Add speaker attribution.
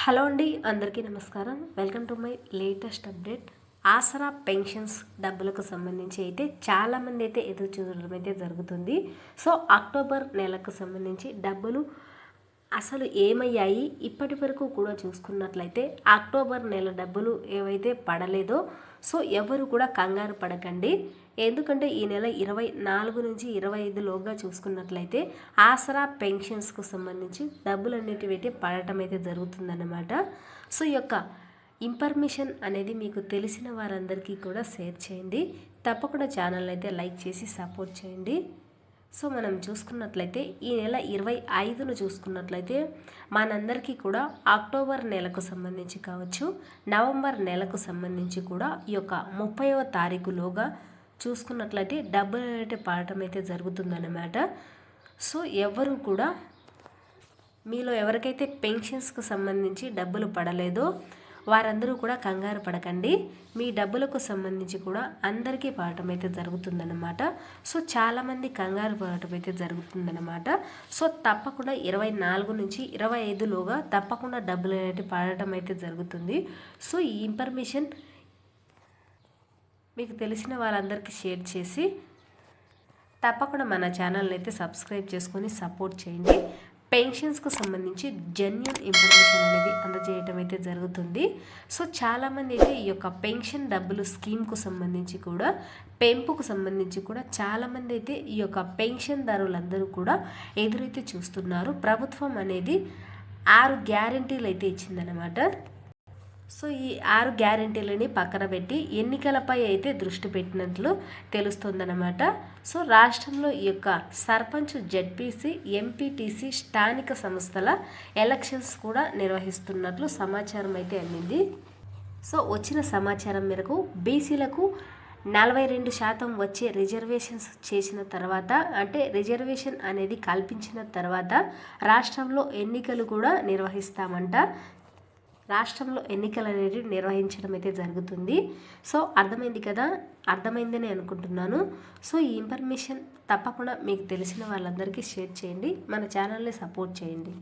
Speaker 1: Hello అండి అందరికీ నమస్కారం. Welcome to my latest update. Aasara pensions డబ్బులకు సంబంధించి అయితే చాలామంది అయితే ఎదురు చూడడం అయితే జరుగుతుంది. సో అక్టోబర్ నెలకు సంబంధించి డబ్బులు అసలు ఏమయ్యాయి? ఇప్పటి వరకు కూడా చూసుకున్నట్లయితే అక్టోబర్ నెల డబ్బులు ఏవైతే పడలేదో సో ఎవరు కూడా కంగారు పడకండి. ఎందుకంటే ఈ నెల ఇరవై నాలుగు నుంచి ఇరవై ఐదులోగా చూసుకున్నట్లయితే ఆసరా పెన్షన్స్కు సంబంధించి డబ్బులు అనేటివి పడటం అయితే జరుగుతుందన్నమాట. సో ఈ యొక్క ఇన్ఫర్మేషన్ అనేది మీకు తెలిసిన వారందరికీ కూడా షేర్ చేయండి. తప్పకుండా ఛానల్ అయితే లైక్ చేసి సపోర్ట్ చేయండి. సో మనం చూసుకున్నట్లయితే ఈ నెల ఇరవై ఐదును చూసుకున్నట్లయితే మనందరికీ కూడా అక్టోబర్ నెలకు సంబంధించి కావచ్చు నవంబర్ నెలకు సంబంధించి కూడా ఈ యొక్క ముప్పైవ తారీఖులోగా చూసుకున్నట్లయితే డబ్బులు అనేటి పాడటం అయితే జరుగుతుందన్నమాట. సో ఎవరు కూడా మీలో ఎవరికైతే పెన్షన్స్కి సంబంధించి డబ్బులు పడలేదో వారందరూ కూడా కంగారు పడకండి. మీ డబ్బులకు సంబంధించి కూడా అందరికీ పడటం అయితే జరుగుతుందన్నమాట. సో చాలామంది కంగారు పడటం అయితే జరుగుతుందన్నమాట. సో తప్పకుండా ఇరవై నాలుగు నుంచి ఇరవై ఐదులోగా తప్పకుండా డబ్బులు అనేవి పడటం అయితే జరుగుతుంది. సో ఈ ఇన్ఫర్మేషన్ మీకు తెలిసిన వాళ్ళందరికీ షేర్ చేసి తప్పకుండా మన ఛానల్ని అయితే సబ్స్క్రైబ్ చేసుకొని సపోర్ట్ చేయండి. పెన్షన్స్కు సంబంధించి జెన్యున్ ఇన్ఫర్మేషన్ అనేది అందజేయటం అయితే జరుగుతుంది. సో చాలామంది అయితే ఈ యొక్క పెన్షన్ డబ్బులు స్కీమ్కు సంబంధించి కూడా పెంపుకు సంబంధించి కూడా చాలామంది అయితే ఈ యొక్క పెన్షన్దారులందరూ కూడా ఎదురైతే చూస్తున్నారు. ప్రభుత్వం అనేది ఆరు గ్యారంటీలు అయితే ఇచ్చిందనమాట సో ఈ ఆరు గ్యారంటీలని పక్కన పెట్టి ఎన్నికలపై అయితే దృష్టి పెట్టినట్లు తెలుస్తుందన్నమాట. సో రాష్ట్రంలో ఈ యొక్క సర్పంచ్ జడ్పీసీ ఎంపీటీసీ స్థానిక సంస్థల ఎలక్షన్స్ కూడా నిర్వహిస్తున్నట్లు సమాచారం అయితే అందింది. సో వచ్చిన సమాచారం మేరకు బీసీలకు నలభై రెండు శాతం వచ్చే రిజర్వేషన్స్ చేసిన తర్వాత అంటే రిజర్వేషన్ అనేది కల్పించిన తర్వాత రాష్ట్రంలో ఎన్నికలు కూడా నిర్వహిస్తామంట. రాష్ట్రంలో ఎన్నికలు అనేవి నిర్వహించడం అయితే జరుగుతుంది. సో అర్థమైంది కదా? అర్థమైందని అనుకుంటున్నాను. సో ఈ ఇన్ఫర్మేషన్ తప్పకుండా మీకు తెలిసిన వాళ్ళందరికీ షేర్ చేయండి. మన ఛానల్ని సపోర్ట్ చేయండి.